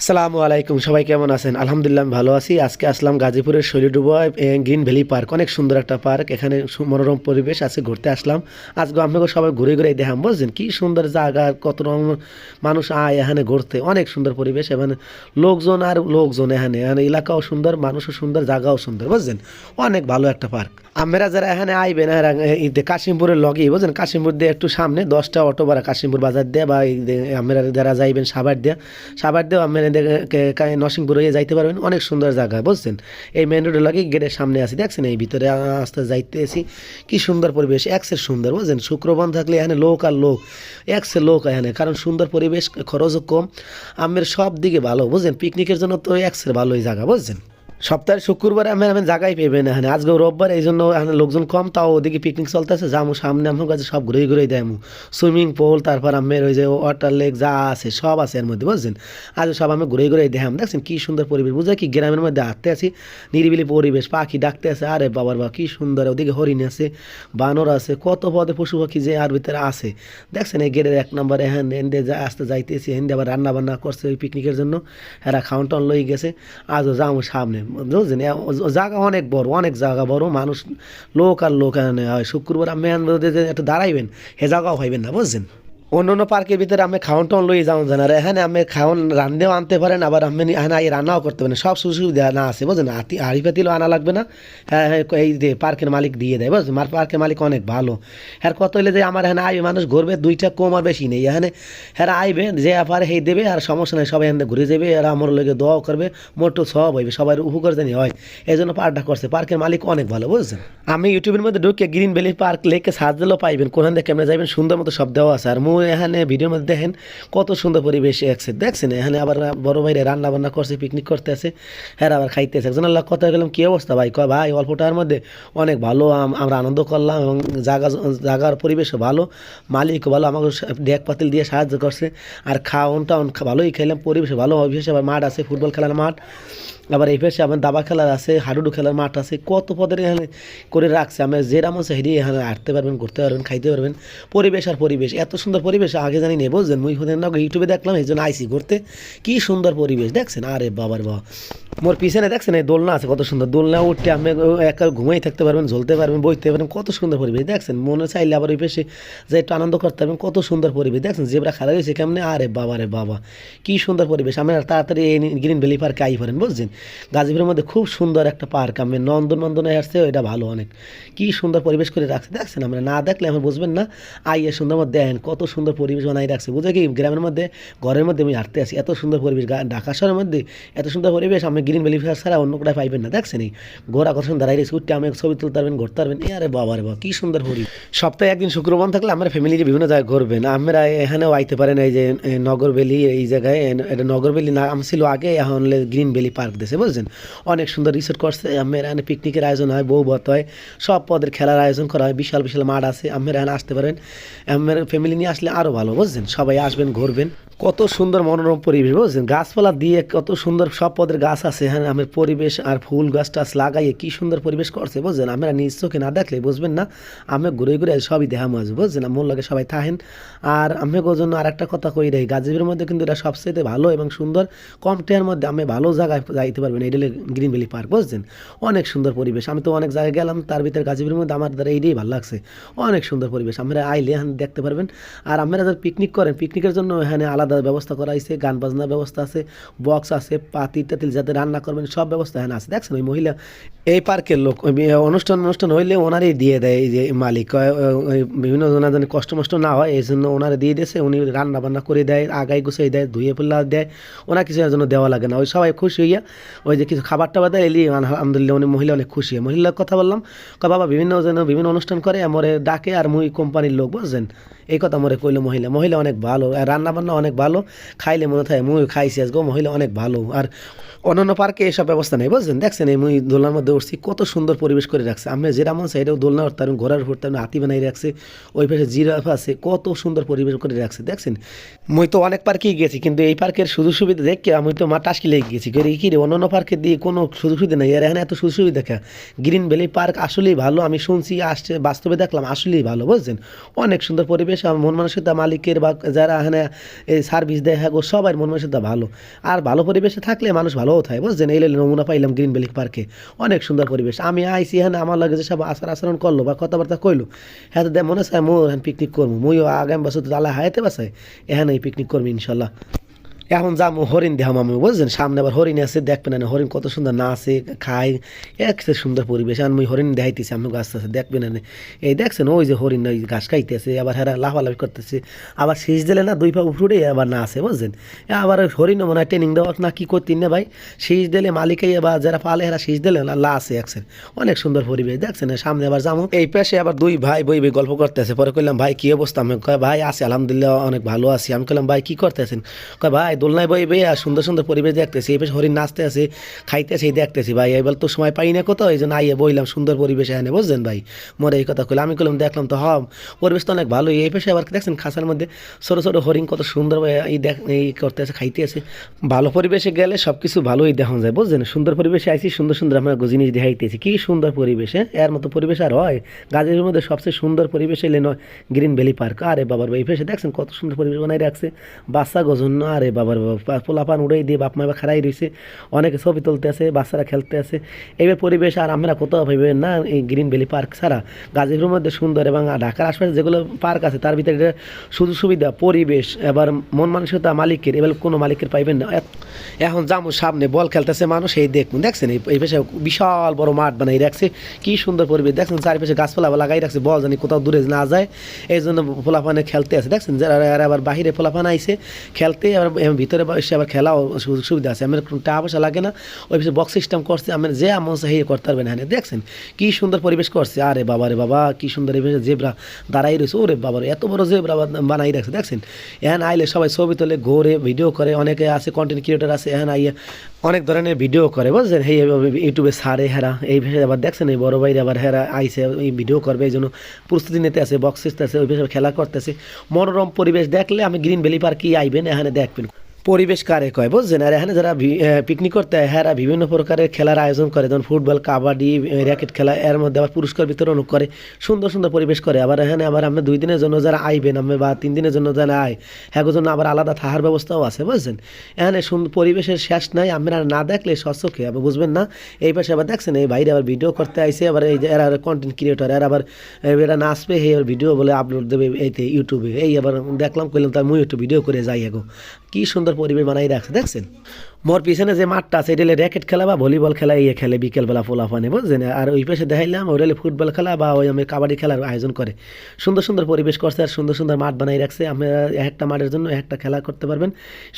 আসসালামু আলাইকুম, সবাই কেমন আছেন? আলহামদুলিল্লাহ ভালো আছি। আজকে আসলাম গাজীপুরের শৈলডুবা গ্রিন ভ্যালি পার্ক। অনেক সুন্দর একটা পার্ক। এখানে মনোরম পরিবেশ আছে, ঘুরতে আসলাম। আজকে আপনাকে সবাই ঘুরে ঘুরে দেখাম বুঝছেন? কি সুন্দর জায়গা, কত রকম মানুষ আয় এখানে ঘুরতে। অনেক সুন্দর পরিবেশ। এখানে লোকজন আর লোকজন এখানে। এখানে এলাকাও সুন্দর, মানুষও সুন্দর, জায়গাও সুন্দর, বুঝছেন? অনেক ভালো একটা পার্ক। আমরা যারা এখানে আইবেন কাশিমপুরের লগেই, বুঝছেন? কাশিমপুর দিয়ে একটু সামনে, দশটা অটো ভাড়া কাশিমপুর বাজার দিয়ে বা আমরা যারা যাইবেন সাবার দিয়ে সাবার দিয়েও আপনারা নরসিংপুর হয়ে যাইতে পারবেন। অনেক সুন্দর জায়গা, বুঝছেন? এই মেন রোডের লাগে গেটের সামনে আছি, দেখছেন? এই ভিতরে আস্তে যাইতেছি কি সুন্দর পরিবেশ, একসের সুন্দর, বুঝছেন? শুক্রবান থাকলে এখানে লোক আর লোক, একসে লোক এখানে, কারণ সুন্দর পরিবেশ, খরচও কম। আমের সব দিকে ভালো, বুঝছেন? পিকনিকের জন্য তো একসের ভালোই জায়গা, বুঝছেন? সপ্তাহে শুক্রবার আমি আমি জায়গায় পেবেন এখানে। আজকে রোববার, এই জন্য এখানে লোকজন কম, তাও ওদিকে পিকনিক চলতেছে, যামু সামনে আমার কাছে সব ঘুরে ঘুরে দেয়মু সুইমিং পুল তারপর আমের ওই যে ওয়াটার লেক যা আছে, সব আছে এর মধ্যে, বুঝছেন? আজ সব আমি ঘুরে ঘুরে দেখাম, দেখছেন? কী সুন্দর পরিবেশ বুঝে কি? গ্রামের মধ্যে হাঁটতে আছি, নিরিবিলি পরিবেশ, পাখি ডাকতে আছে, আরে বাবার বা কী সুন্দর, ওদিকে হরিণ আছে, বানর আছে, কত পদে পশু পাখি যে আর ভিতরে আছে। দেখছেন, এই গেটের এক নম্বর এন্ডে যা, আসতে যাইতেছি এন্ডে আবার রান্না বান্না করছে ওই পিকনিকের জন্য, এরা খাওয়ান টাউন লই গেছে, আজও যাব সামনে। বুঝছেন? জায়গা অনেক বড়, অনেক জায়গা বড়, মানুষ লোক আর লোক হয় শুক্রবার আমি একটু দাঁড়াইবেন হে জায়গাও পাইবেন না, বুঝছেন? অন্য অন্য পার্কের ভিতরে আমি খাওয়ান টাউন লই যাও জানা আর এখানে আমি খাওয়ান রান্নাও আনতে পারেন আবার আমি এখানে এই রান্নাও করতে পারেন সব সুবিধা না আছে, বুঝলেন? আতি আড়ি পাতিলও আনা লাগবে না। হ্যাঁ হ্যাঁ এই যে পার্কের মালিক দিয়ে দেয়, বুঝলেন? মার পার্কের মালিক অনেক ভালো। হ্যাঁ কত হইলে যে আমার এখানে আইবে, মানুষ ঘুরবে, দুইটা কম আর বেশি নেই। এখানে হ্যাঁ আইবে, যে পারে সেই দেবে, আর সমস্যা নেই, সবাই এখানে ঘুরে যাবে আর আমার লোকে দোয়াও করবে, মোটো সব হইবে, সবাই উপকার জানি হয়। এই জন্য পার্কটা করছে। পার্কের মালিক অনেক ভালো বুঝছেন আমি ইউটিউবের মধ্যে ঢুকে গ্রিন ভ্যালি পার্ক লেকে সার্চ দিলেও পাইবেন, কোনখান থেকে কেমনে যাবেন সুন্দর মতো সব দেওয়া আছে। আর মু এখানে ভিডিওর মধ্যে দেখেন কত সুন্দর পরিবেশ আছে দেখছেন, এখানে আবার বড় ভাইরে রান্না বান্না করছে পিকনিক করতে আছে হ্যাঁ আবার খাইতেছে। একজন আল্লাহ কথা গেলাম কি অবস্থা ভাই? কয়, ভাই, অল্প টাকার মধ্যে অনেক ভালো, আম- আমরা আনন্দ করলাম এবং জায়গা জায়গার পরিবেশও ভালো, মালিকও ভালো, আমাকে ডেক পাতিল দিয়ে সাহায্য করছে, আর খাওয়ান টাউন ভালোই খেলাম পরিবেশ ভালো অভ্যেস আবার মাঠ আছে, ফুটবল খেলার মাঠ। আবার এই পাশে আমার দাবা খেলার আছে, হাডুডু খেলার মাঠ আছে, কত পদের এখানে করে রাখছে। আমি যেরাম আছে হেরিয়ে এখানে হাঁটতে পারবেন, ঘুরতে পারবেন, খাইতে পারবেন। পরিবেশ আর পরিবেশ, এত সুন্দর পরিবেশ, আগে জানি নেই বুঝলেন মুই হতেন না ইউটিউবে দেখলাম, এই জন্য আইসি ঘুরতে। কি সুন্দর পরিবেশ, দেখছেন? আরে বাবার বাবা। মোর পিছনে দেখছেন এই দোলনা আছে, কত সুন্দর। দোলনা উঠতে আপনি একা ঘুমাই থাকতে পারবেন ঝুলতে পারবেন, বইতে পারবেন, কত সুন্দর পরিবেশ, দেখছেন? মনে চাইলে আবার ওই পেশে যে একটু আনন্দ করতে পারবেন, কত সুন্দর পরিবেশ, দেখছেন? জেবরা খেলা রয়েছে কেমনে? আরে বাবা, রে বাবা, কি সুন্দর পরিবেশ। আর তাড়াতাড়ি এই গ্রিন ভ্যালি পার্কে আই পারেন বুঝছেন? গাজীপুরের মধ্যে খুব সুন্দর একটা পার্ক আমি নন্দন নন্দনে আসছে, ওইটা ভালো অনেক। কি সুন্দর পরিবেশ করে রাখছে, দেখছেন? আমরা না দেখলে আমার বুঝবেন না। আইয়ে সুন্দর মধ্যে দেখেন কত সুন্দর পরিবেশ বানাই রাখছে, বুঝে কি? গ্রামের মধ্যে, ঘরের মধ্যে আমি হাঁটতে আসি, এত সুন্দর পরিবেশ ঢাকা শহরের মধ্যে এত সুন্দর পরিবেশ আমি গ্রিন ভ্যালি পার্ক ছাড়া অন্য কোথায় পাইবেন না। দেখছেন এই কত সুন্দর দাঁড়াই রয়েছে উঠতে আমি ছবি তুলতে পারবেন, ঘুরতে পারবেন। আরে বাবা রে বাবা, কি সুন্দর পরিবেশ সপ্তাহে একদিন শুক্রবার থাকলে আমরা ফ্যামিলি বিভিন্ন জায়গায় ঘুরবেন। আমরা এখানেও আইতে পারেন, এই যে নগরবেলি এই জায়গায় এটা নগরবেলি নাম ছিল আগে, এখন গ্রিন ভ্যালি পার্ক দিয়েছে, বুঝছেন? অনেক সুন্দর রিসোর্ট করছে। আমরা এখানে পিকনিকের আয়োজন হয়, বউ ভাত হয়, সব পদের খেলার আয়োজন করা হয়, বিশাল বিশাল মাঠ আছে। আমরা এখানে আসতে পারেন, আমার ফ্যামিলি নিয়ে আসলে আরও ভালো, বুঝছেন? সবাই আসবেন, ঘুরবেন। কত সুন্দর মনোরম পরিবেশ, বুঝছেন? গাছপালা দিয়ে কত সুন্দর সব পদের গাছ আছে হ্যাঁ আমার পরিবেশ আর ফুল গাছ টাছ লাগাইয়ে কি সুন্দর পরিবেশ করছে, বুঝছেন? আমরা নিজ চোখে না দেখলে বুঝবেন না আমি ঘুরে ঘুরে সবই দেখা মাঝ বুঝছেন? মন লাগে সবাই থাকেন আর আমি জন্য আর একটা কথা কই রাই গাজীপুরের মধ্যে কিন্তু এটা সবচেয়ে ভালো এবং সুন্দর, কম টেয়ার মধ্যে আমি ভালো জায়গায় যাইতে পারবেন এটা গ্রিন ভ্যালি পার্ক, বুঝছেন? অনেক সুন্দর পরিবেশ, আমি তো অনেক জায়গায় গেলাম, তার ভিতরে গাজীপুরের মধ্যে আমার দ্বারা এইটাই ভালো লাগছে, অনেক সুন্দর পরিবেশ আমরা আইলে এখানে দেখতে পারবেন। আর আপনারা যারা পিকনিক করেন পিকনিকের জন্য এখানে আলাদা ব্যবস্থা করা হয়েছে গান বাজনার ব্যবস্থা আছে বক্স আছে, পাতি টাতিল যাতে রান্না করবেন, সব ব্যবস্থা এখানে আছে। দেখছেন, ওই মহিলা, এই পার্কের লোক অনুষ্ঠান অনুষ্ঠান হইলে ওনারই দিয়ে দেয়, এই যে মালিক বিভিন্ন যেন কষ্ট মষ্ট না হয়, এই জন্য ওনারা দিয়ে দিয়েছে, উনি রান্না বান্না করে দেয় আগাই গুছিয়ে দেয়, ধুয়ে ফুল্লা দেয়, ওনার কিছু জন্য দেওয়া লাগে না। ওই সবাই খুশি হইয়া, ওই যে কিছু খাবার টাবার দেয়, এলি আলহামদুলিল্লাহ, উনি মহিলা অনেক খুশি। হয় মহিলার কথা বললাম বাবা, বিভিন্ন যেন বিভিন্ন অনুষ্ঠান করে, আমরে ডাকে আর মুই কোম্পানির লোক বুঝছেন? এই কথা মরে কইলো মহিলা। মহিলা অনেক ভালো, আর রান্না বান্না অনেক ভালো, খাইলে মনে থাকে মুই খাইছি আজকে মহিলা অনেক ভালো। আর অন্যান্য পার্কে এসব ব্যবস্থা নেই, বুঝছেন? দেখছেন এই মুই দোলনার মধ্যে উঠছি, কত সুন্দর পরিবেশ করে রাখছে। আমি যেটা মন সাইডেও দোলনা উঠতে পারবেন ঘোরার উঠতে পারবেন হাতি বানাই রাখছে, ওই পাশে জিরাফ আছে, কত সুন্দর পরিবেশ করে রাখছে, দেখছেন? মুই তো অনেক পার্কেই গেছি, কিন্তু এই পার্কের সুযোগ সুবিধা দেখে আমি তো মা টাসকিলে গেছি। করে কি রে, অন্যান্য পার্কে দিয়ে কোনো সুযোগ সুবিধা নেই? আর এখানে এত সুযোগ সুবিধা দেখা গ্রিন ভ্যালি পার্ক আসলেই ভালো, আমি শুনছি, আসছে, বাস্তবে দেখলাম আসলেই ভালো, বুঝছেন? অনেক সুন্দর পরিবেশ মন মানসিকতা মালিকের বা যারা এখানে, এই সার্ভিস দেয় হ্যাঁ গো, সবাই মন মানসিকতা ভালো। আর ভালো পরিবেশে থাকলে মানুষ ভালোও থাকে, বুঝছেন? এই নমুনা পাইলাম গ্রিন ভ্যালি পার্কে অনেক সুন্দর পরিবেশ। আমি আইসি এখানে আমার লাগে যে সব আচার আচরণ করল বা কথাবার্তা কইলো হ্যাঁ মনে হয় মো পিকনিক করব মুইও আগামী বছর তো আল্লাহ হায়াতে বাসায় এখানে পিকনিক করব ইনশাল্লাহ। এখন যাব হরিণ দেখাম আমি, বুঝছেন? সামনে আবার হরিণ আছে, দেখবেন না, হরিণ কত সুন্দর নাচে, খায়, এক সুন্দর পরিবেশ। আর মুই হরিণ দেখাইতেছি, আমি গাছ আছে দেখবেন না। এই দেখছেন, ওই যে হরিণ, ওই ঘাস খাইতেছে, আবার হেরা লাফালাফি করতেছে, আবার শীষ দিলে না দুই পা উপরে আবার না আছে বুঝছেন? আবার হরিণ মনে হয় ট্রেনিং দেওয়া না কি করতেন না ভাই? শীষ দিলে মালিকাই বা যারা পালে হেরা শীষ দিলে না লা আছে একছেন অনেক সুন্দর পরিবেশ, দেখছেন? সামনে আবার যাব এই পেশে আবার দুই ভাই বই বই গল্প করতেছে, পরে কইলাম, ভাই, কি অবস্থা? আমি কয় ভাই, আছি, আলহামদুলিল্লাহ, অনেক ভালো আছি। আমি কইলাম, ভাই, কি করতেছেন? কয়, ভাই দোলনায় বই বই আর সুন্দর সুন্দর পরিবেশ দেখতেছি, এই পাশে হরিণ নাচতে আছে, খাইতেছে, এই দেখতেছি ভাই। এবার তো সময় পাই না কত এই জন্য আইয়ে বইলাম, সুন্দর পরিবেশ এনে, বুঝছেন ভাই? মরে এই কথা কইলাম, আমি কইলাম, দেখলাম তো হব পরিবেশ তো অনেক ভালো এই পেশে আবার দেখছেন খাসার মধ্যে ছোটো ছোটো হরিণ কত সুন্দর এই দেখ, এই করতেছে, খাইতেছে। ভালো পরিবেশে গেলে সব কিছু ভালোই দেখা যায়, বুঝছেন? সুন্দর পরিবেশে আইসি সুন্দর সুন্দর আমরা জিনিস দেখাইতেছি। কি সুন্দর পরিবেশে এর মতো পরিবেশ আর হয়? গাজীর মধ্যে সবচেয়ে সুন্দর পরিবেশ এলে নয়, গ্রিন ভ্যালি পার্ক। আরে বাবার এই পাশে দেখছেন কত সুন্দর পরিবেশ বানাই রাখছে। বাচ্চা গজন্য, আরে বাবার বাবা পোলাপান উড়াই দিয়ে বাপ মা খারাই রয়েছে অনেকে ছবি তুলতে আছে বাচ্চারা খেলতে আছে এইবার পরিবেশ আর আমরা কোথাও ভাবেন না এই গ্রিন ভ্যালি পার্ক ছাড়া। গাজীপুরের মধ্যে সুন্দর এবং ঢাকার আশপাশে যেগুলো পার্ক আছে, তার ভিতরে সুযোগ সুবিধা, পরিবেশ, এবার মন মানসিকতা মালিকের, এবার কোনো মালিকের পাইবেন না। এখন যাব সামনে বল খেলতেছে মানুষ, এই দেখুন, দেখছেন? এই পেশে বিশাল বড় মাঠ বানাই রাখছে। কি সুন্দর পরিবেশ, দেখছেন? চারিপাশে গাছপালা লাগাই রাখছে, বল জানি কোথাও দূরে না যায়। এই জন্য পোলাপানে খেলতে আছে দেখছেন? যারা আবার বাহিরে পোলাপান আইছে, খেলতে আবার এম ভিতরে বসে আবার খেলাও সুযোগ সুবিধা আছে। আমার টাকা পয়সা লাগে না। ওই পিছিয়ে বক্স সিস্টেম করছে, আমার যে আমার সেই করতে পারবেন হ্যাঁ দেখছেন? কি সুন্দর পরিবেশ করছে। আরে বাবা রে বাবা, কি সুন্দর এই জেব্রা দাঁড়াই রয়েছে। ওরে বাবা এত বড় জেব্রা বানাই রাখছে। দেখছেন? এখন আইলে সবাই ছবি তোলে, ঘোরে ভিডিও করে। অনেকে আছে কন্টেন্ট ক্রিয়েটার আছে এখন আইয়া অনেক ধরনের ভিডিও করে। বুঝছেন? এই ইউটিউবে সারে, হেরা, এই ভেসে আবার দেখছেন? এই বড় ভাইরা আবার হেরা আইসে এই ভিডিও করবে। এই জন্য প্রস্তুতি নিতে আছে বক্স আছে, ওই ভেসে খেলা করতেছে। মনোরম পরিবেশ দেখলে আমি গ্রিন ভ্যালি পার্কে আইবেন এখানে দেখবেন। পরিবেশ কারে কয়? বুঝছেন? আর এখানে যারা পিকনিক করতে হয় বিভিন্ন প্রকারের খেলার আয়োজন করে, যেমন ফুটবল, কাবাডি র্যাকেট খেলা, এর মধ্যে আবার পুরস্কার বিতরণ করে, সুন্দর সুন্দর পরিবেশ করে। আবার এখানে আবার আমরা দুই দিনের জন্য যারা আইবেন আমি বা তিন দিনের জন্য যারা আয় হ্যাঁ জন্য আবার আলাদা থাকার ব্যবস্থাও আছে, বুঝছেন? এখানে পরিবেশের শেষ নাই আমরা না দেখলে স্বচ্ছকে আবার বুঝবেন না? এই পাশে আবার দেখছেন, এই বাইরে আবার ভিডিও করতে আইসে আবার এই এরা কন্টেন্ট ক্রিয়েটর এরা আবার এরা নাচবে হে ভিডিও বলে আপলোড দেবে এইতে ইউটিউবে এই আবার দেখলাম, কইলাম, তাই মুই একটু ভিডিও করে যাই, এগো। কি সুন্দর পরিবেশ বানাই রাখছে দেখছেন? মোর পিছনে যে মাঠটা আছে, এটা র্যাকেট খেলা বা ভলিবল খেলা ইয়ে খেলে, বিকেলবেলা ফোলাফানে বুঝছেন আর ওই পাশে দেখাইলাম ওটা হলে ফুটবল খেলা বা ওই আমি কাবাডি খেলার আয়োজন করে। সুন্দর সুন্দর পরিবেশ করছে আর সুন্দর সুন্দর মাঠ বানাই রাখছে। আপনারা একটা মাঠের জন্য একটা খেলা করতে পারবেন।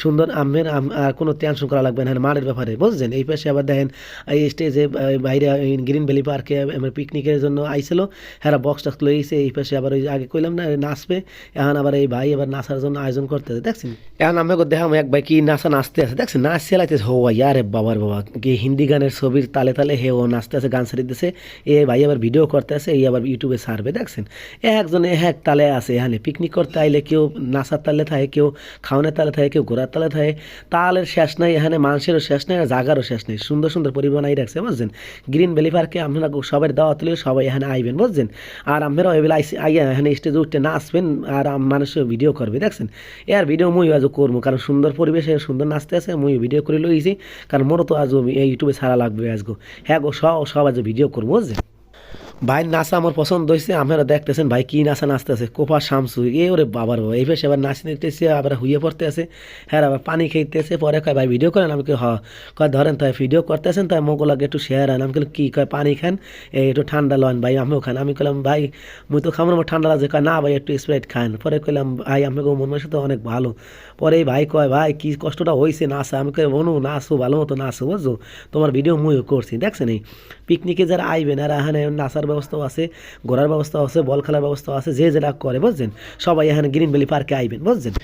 সুন্দর আমের আর কোনো টেনশন করা লাগবে না মাঠের ব্যাপারে, বুঝছেন? এই পাশে আবার দেখেন, এই স্টেজে বাইরে গ্রিন ভ্যালি পার্কে আমার পিকনিকের জন্য আইছিল। হ্যাঁ বক্স টক্স লইছে, এই পাশে আবার ওই আগে কইলাম না, নাচবে। এখন আবার এই ভাই আবার নাচার জন্য আয়োজন করতেছে, দেখছেন? এখন আমি দেখাম এক ভাই কি নাচা নাচতে আছে, দেখছেন? নাচ চালাইতেছে হো ইয়ারে বাবার বাবা, কি হিন্দি গানের ছবির তালে তালে হে, ও নাচতে আছে, গান ছাড়িতেছে। এ ভাই আবার ভিডিও করতে আছে, এই আবার ইউটিউবে ছাড়বে দেখছেন? একজনে এক তালে আছে, এখানে পিকনিক করতে আইলে কেউ নাচার তালে থাকে, কেউ খাওয়ানোর তালে থাকে, কেউ ঘোরার তালে থাকে। তালের শেষ নাই, এখানে মানুষেরও শেষ নাই, আর জাগারও শেষ নেই। সুন্দর সুন্দর পরিবহন রাখছে, বুঝছেন? গ্রিন ভ্যালি পার্কে আপনারা সবাই দাওয়া তুলে সবাই এখানে আইবেন, বুঝছেন? আর আপনারা এবেলা আইসি, আইয়া এখানে স্টেজে উঠতে নাচবেন, আর মানুষ ভিডিও করবে, দেখছেন? এর ভিডিও মুই আজও করব, কারণ সুন্দর পরিবেশে সুন্দর নাচতে আছে, মুই ভিডিও করে লইছি কারণ মোরও তো আজ ইউটিউবে সারা লাগবে আজগো। হ্যাঁ গো, সব সব আজ ভিডিও করব, বুঝছেন? ভাই নাচা আমার পছন্দ হয়েছে আপনারা দেখতেছেন ভাই কি নাচা নাচতেছে, কোপা শামসু, এ ওরে বাবার বাবা, এই এবার নাচ নিতেছে, আবার হুইয়ে পড়তে আছে হ্যাঁ আবার পানি খাইতেছে পরে কয়, ভাই ভিডিও করেন? আমি কি হ কয়, ধরেন তাই ভিডিও করতেছেন তাই মোগো লাগে একটু শেয়ার আন। আমি কি? কয়, পানি খান এই একটু ঠান্ডা লন, ভাই, আমিও খান। আমি কইলাম, ভাই, মুই তো খাব আমার ঠান্ডা লাগছে। কয়, না ভাই, একটু স্প্রাইট খান। পরে কইলাম, ভাই আমাকে মন মাসে তো অনেক ভালো। পরে ভাই কয়, ভাই, কি কষ্টটা হয়েছে নাচা? আমি কই বনু নাচো, ভালো মতো নাচো, বুঝছ? তোমার ভিডিও মুইও করছি। দেখছেন এই পিকনিকে যারা আইবেন আর এখানে নাচার ব্যবস্থাও আছে, ঘোরার ব্যবস্থা আছে, বল খেলার ব্যবস্থা আছে, যে যেটা করে, বুঝছেন? সবাই এখানে গ্রিন ভ্যালি পার্কে আইবেন, বুঝছেন?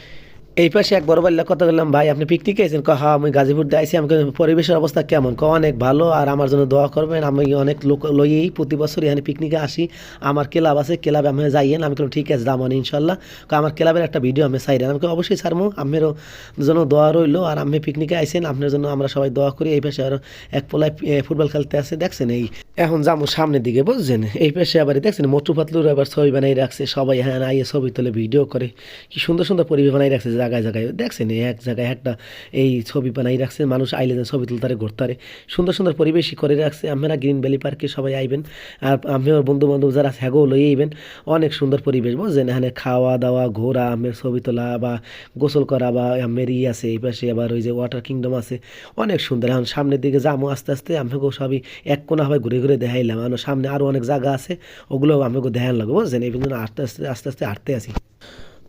এই পাশে এক বড় বাল্যা কথা বললাম, ভাই, আপনি পিকনিকে আইছেন কহ আমি গাজীপুর দিয়ে আইসি আমাকে পরিবেশের অবস্থা কেমন? ক অনেক ভালো আর আমার জন্য দোয়া করবেন। আমি অনেক লোক লইয়েই প্রতি বছর এখানে পিকনিকে আসি। আমার ক্লাব আছে, ক্লাবে আমি যাইয়েন। আমি ঠিক আছে দামান ইনশাল্লাহ। ক আমার ক্লাবের একটা ভিডিও আমি চাই আমাকে অবশ্যই ছাড়বো আমেরও জন্য দোয়া রইল আর আমি পিকনিকে আইসেন আপনার জন্য আমরা সবাই দোয়া করি। এই পাশে আরও এক পোলায় ফুটবল খেলতে আছে দেখছেন এই এখন যাব সামনের দিকে, বুঝছেন? এই পাশে আবার দেখছেন মোটু পাতলুর আবার ছবি বানাই রাখছে, সবাই হ্যাঁ আইয়ে ছবি তুলে, ভিডিও করে। কি সুন্দর সুন্দর পরিবেশ বানাই রাখছে জায়গায় জায়গায়। দেখছেন এক জায়গায় একটা এই ছবি বানাই রাখছে, মানুষ আইলে যেন ছবি তুলতারে, ঘুরতারে। সুন্দর সুন্দর পরিবেশই করে রাখছে। আমরা গ্রিন ভ্যালি পার্কে সবাই আইবেন, আর আমি আমার বন্ধু বান্ধব যারা হ্যাগো লই আইবেন। অনেক সুন্দর পরিবেশ, বুঝছেন? এখানে খাওয়া দাওয়া, ঘোরা, আমের ছবি তোলা, বা গোসল করা, বা আমের ই আছে, এই পাশে আবার ওই যে ওয়াটার কিংডম আছে। অনেক সুন্দর, এখন সামনের দিকে যাব আস্তে আস্তে আমাকে সবই এক কোনা হবে ঘুরে ঘুরে দেখাইলাম। আর সামনে আরও অনেক জায়গা আছে, ওগুলো আমাকে দেখান লাগবো বুঝছেন এই পর্যন্ত আস্তে আস্তে আস্তে আস্তে হাঁটতে আসি।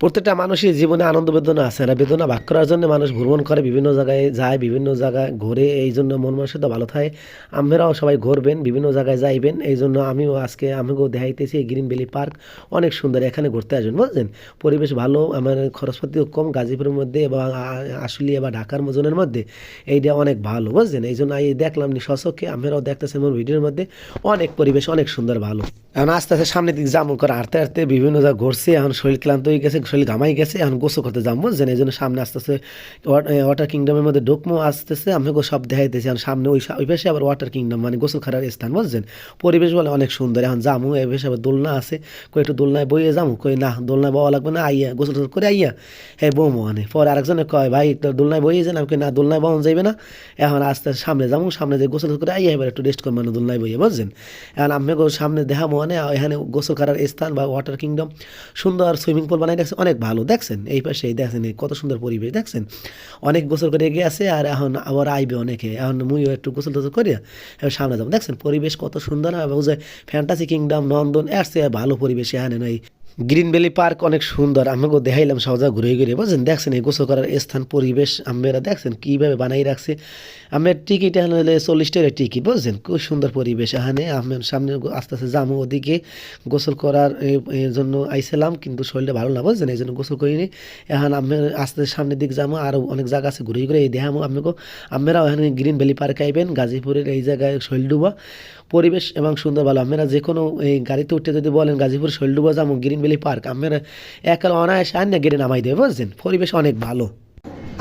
প্রত্যেকটা মানুষের জীবনে আনন্দ বেদনা আছে। না বেদনা ভাগ করার জন্য মানুষ ভ্রমণ করে, বিভিন্ন জায়গায় যায়, বিভিন্ন জায়গায় ঘুরে, এই জন্য মন মানসিকতা ভালো থাকে। আমরাও সবাই ঘুরবেন, বিভিন্ন জায়গায় যাইবেন, এই জন্য আমিও আজকে, আমিও দেখাইতেছি এই গ্রিন ভ্যালি পার্ক অনেক সুন্দর, এখানে ঘুরতে আসবেন, বুঝলেন? পরিবেশ ভালো, আমার খরচপাতিও কম, গাজীপুরের মধ্যে বা আ- আশুলিয়া বা ঢাকার মজনের মধ্যে। এইটা অনেক ভালো, বুঝলেন? এই জন্য এই দেখলাম নি সচক্ষে আমরাও দেখতেছি আমার ভিডিওর মধ্যে। অনেক পরিবেশ, অনেক সুন্দর, ভালো। এখন আস্তে আস্তে সামনের দিকে যাব করে হাঁটতে হাঁটতে বিভিন্ন জায়গা ঘুরছে, এখন শরীর ক্লান্ত হয়ে গেছে শরীর ঘামাই গেছে, এখন গোসল করতে যাব। বুঝছেন এই জন্য সামনে আস্তে আস্তে ওয়াটার কিংডমের মধ্যে ডোকমো আসতেছে আমাকে সব দেখাইতেছে। এখন সামনে ওই ওই পাশে আবার ওয়াটার কিংডম মানে গোসল খারার স্থান, বুঝছেন? পরিবেশ বলে অনেক সুন্দর। এখন যামু এই পাশে আবার দোলনা আছে। কই একটু দোলনায় বইয়ে যামু কই না, দোলনায় বওয়া লাগবে না, আইয়া গোসল টোসল করে আইয়া হ্যাঁ বউ মানে পরে আরেকজনে কয়, ভাই, তো দোলনায় বইয়ে যান? আমি না, দোলনায় বহন যাইবে না। এখন আস্তে সামনে যাব, সামনে যে গোসল করে আইয়া এবার একটু রেস্ট করব মানে দোলনায় বইয়ে, বুঝছেন? এখন আমি সামনে দেখাবো মানে এখানে গোসল করার স্থান বা ওয়াটার কিংডম সুন্দর সুইমিং পুল বানাই দেখছেন অনেক ভালো, দেখছেন? এই পাশে দেখছেন কত সুন্দর পরিবেশ, দেখছেন? অনেক গোসল করে গেছে আর এখন আবার আইবে অনেকে, এখন মুইও একটু গোসল টোসল করিয়া এবার সামনে যাব। দেখছেন? পরিবেশ কত সুন্দর, এবং ফ্যান্টাসি কিংডম নন্দন আসছে, ভালো পরিবেশ, এখানে নয় গ্রিন ভ্যালি পার্ক অনেক সুন্দর। আমাকে দেখাইলাম, সহজা ঘুরে ঘুরে। বুঝছেন? দেখছেন এই গোসল করার স্থান, পরিবেশ আমরা দেখছেন কীভাবে বানাই রাখছে। আমার টিকিট এখানে চল্লিশ টাকা টিকিট বুঝছেন? খুব সুন্দর পরিবেশ। এখানে আমি সামনে আস্তে আস্তে যাব ওদিকে। গোসল করার জন্য আইছিলাম, কিন্তু শরীরটা ভালো না, বুঝছেন? এই জন্য গোসল করিনি। এখন আমি আস্তে আস্তে সামনের দিকে যাব আরও অনেক জায়গা আছে ঘুরে ঘুরে এই দেখাবো আমাকে আমরাও এখানে গ্রিন ভ্যালি পার্ক আইবেন, গাজীপুরের এই জায়গায় শরীর শৈলডুবা পরিবেশ এবং সুন্দর ভালো আপনারা যে কোনো এই গাড়িতে উঠে যদি বলেন গাজীপুর শৈলডুবা যাব গ্রিন ভ্যালি পার্ক আপনারা একাল অনায়াসে আন না গেড়ে নামাই দেবে বুঝছেন? পরিবেশ অনেক ভালো।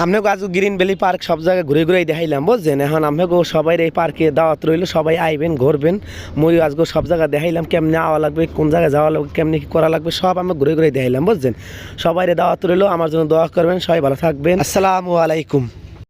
আপনাকে আজ গ্রিন ভ্যালি পার্ক সব জায়গায় ঘুরে ঘুরে দেখাইলাম বুঝছেন? এখন আপনাকে সবাই এই পার্কে দাওয়াত রইল সবাই আইবেন ঘুরবেন। মই আজকে সব জায়গায় দেখাইলাম কেমনে আওয়া লাগবে কোন জায়গায় যাওয়া লাগবে কেমনে কী করা লাগবে সব আমরা ঘুরে ঘুরে দেখাইলাম বুঝছেন? সবাই দাওয়াত রইল আমার জন্য দোয়া করবেন সবাই ভালো থাকবেন। আসসালামু আলাইকুম।